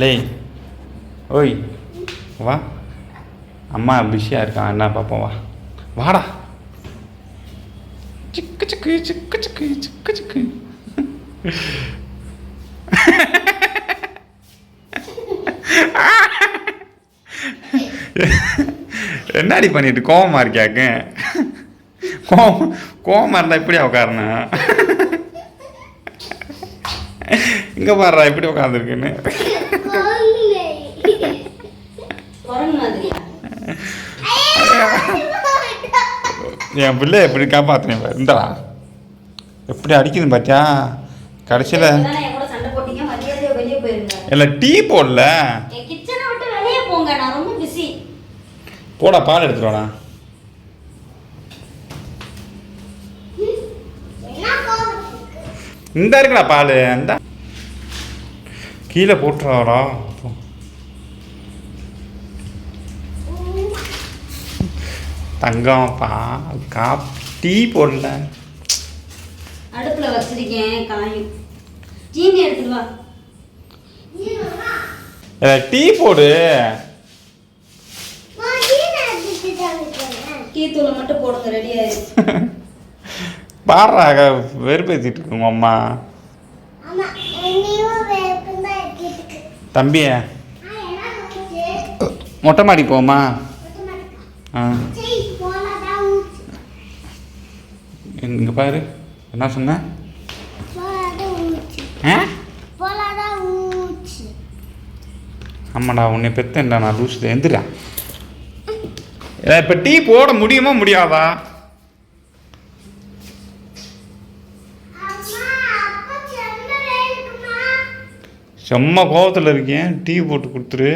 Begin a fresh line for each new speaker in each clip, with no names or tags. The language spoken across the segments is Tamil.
லே ஓய் வா. அம்மா பிஸியாக இருக்கான். என்ன பார்ப்போம் வா. வாடா. சிக்கு சிக்கு சிக்கு சிக்கு சிக்கு சிக்கு. என்னடி பண்ணிட்டு கோவமா இருக்கியாக்க கோவம் கோவமா இருந்தால் இப்படியா உட்காரணா இங்க பாடுறா எப்படி உட்காந்துருக்குன்னு என் பிள்ளை எப்படி காப்பாற்றினேன் பாரு. இந்தடா. எப்படி அடிக்குது பாத்தியா? கடைசியில் இல்லை டீ போடல. போடா பால் எடுத்துட்டு வாடா. இந்த இருக்குடா பால் இந்த. கீழே போட்டுறாடா. தங்கம் பா கா டீ போடல.
அடுப்புல வச்சிருக்கேன் காயும். எடுத்துட்டு வா.
டீ போடு.
டீ தூளை மட்டும் போடுங்க ரெடி ஆயிடுச்சு
பாடுறாங்க வெறுப்பேற்றிட்டு இருக்கு உங்க அம்மா. தம்பிய. மொட்டை மாடி போமா ஆ இங்கே பாரு. என்ன சொன்ன? ஆமாடா உன்னை பெத்தேன்டா நான் லூசுது. எந்திரா. இப்போ டீ போட முடியுமா முடியாதா? செம்ம கோவத்தில் இருக்கேன். டீ போட்டு கொடுத்துரு.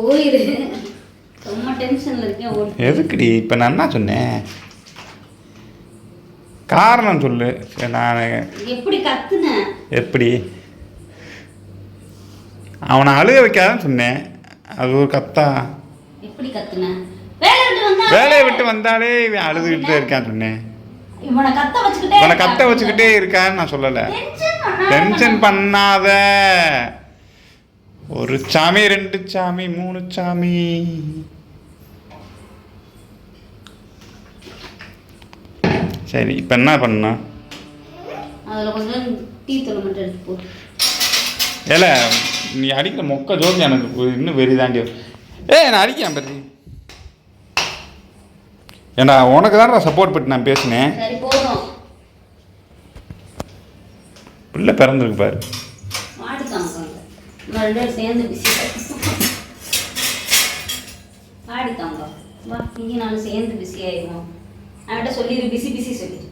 போயிரு. ரொம்ப டென்ஷன்ல இருக்கேன்
எதுக்குடி? இப்போ நான் என்ன சொன்னேன்? காரணம் சொல்லு. நான்
எப்படி கத்துன?
எப்படி? அவனை அழுக வைக்காதன்னு சொன்னேன். அது ஒரு கத்தா.
எப்படி கத்துன? வேலை விட்டு வந்தா
வேலையை விட்டு வந்தாலே இவன் அழுதுகிட்டே இருக்கான்னு சொன்னேன்.
இவனை கத்த வச்சுக்கிட்டே
இவனை கத்த வச்சுக்கிட்டே இருக்கான்னு நான் சொல்லலை. டென்ஷன் பண்ணாத. ஒரு சாமி ரெண்டு சாமி மூணு சாமி. சரி இப்போ என்ன பண்ணா ஏல நீ அடிக்கிற மொக்க ஜோதி எனக்கு இன்னும் வெறி தாண்டி ஏய் நான் அடிக்கிறேன் பற்றி ஏண்டா உனக்கு தான் சப்போர்ட் பண்ணி நான் பேசினேன். பிள்ளை பிறந்திருக்கு பாரு.
பேரும் சேர்ந்து பிஸி. ஆடிக்காங்க வா இங்கே நானும் சேர்ந்து பிஸி ஆயிடுவோம். அவன்கிட்ட சொல்லிடு பிஸி பிஸி சொல்லிடு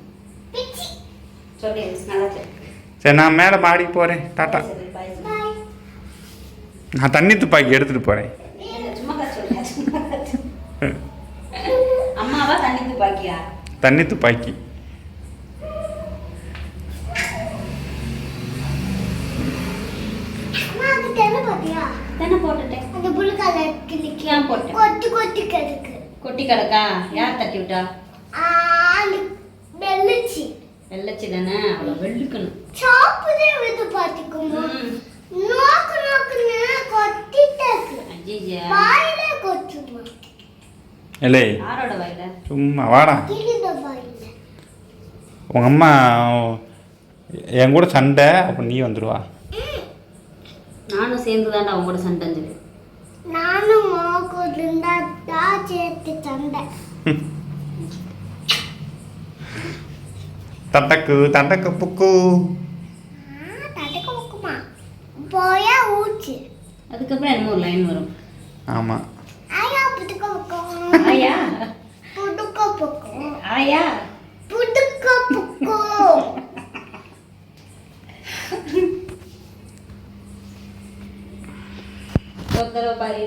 சொல்லிடு நல்லா சொல்லு.
சரி நான் மேலே மாடிக்கு போகிறேன் டாட்டா.
சொல்லு.
நான் தண்ணி துப்பாக்கி எடுத்துகிட்டு போகிறேன்.
அம்மாவா தண்ணி துப்பாக்கியா?
தண்ணி துப்பாக்கி
தானே போட்டுட்டேன் ஏன் போட்டேன்
கொட்டு கொட்டு கிடக்கு.
கொட்டி கிடக்கா? யார் தட்டி விட்டா?
வெள்ளச்சி.
வெள்ளச்சி தானே? அவ்வளோ வெள்ளுக்கணும்.
சாப்பிடே விட்டு பார்த்துக்குமா.
ம்.
நோக்கு நோக்குன்னு கொட்டிட்டாக்கு
ஐயையே.
வாயில கொட்டுமா
இல்லை
யாரோட வாயில?
சும்மா வாடா.
கிழிந்த வாயில.
உங்கள் அம்மா என் கூட சண்டை அப்போ நீ வந்துடுவா
நானும் சேர்ந்து தான்டா அவங்க கூட சண்டை சொல்லு
நானும் மோக்கு இருந்தா தான் சேர்த்து சண்டை
தட்டக்கு தட்டக்கு புக்கு.
தடுக்க முக்குமா போயா ஊச்சு.
அதுக்கப்புறம் என்னமோ ஒரு லைன் வரும்.
ஆமாம்
ஆயா புதுக்க புக்கம்
ஆயா.
புதுக்க புக்கம்
ஆயா.
புதுக்க புக்கம்
ஒரு தடவை பாரு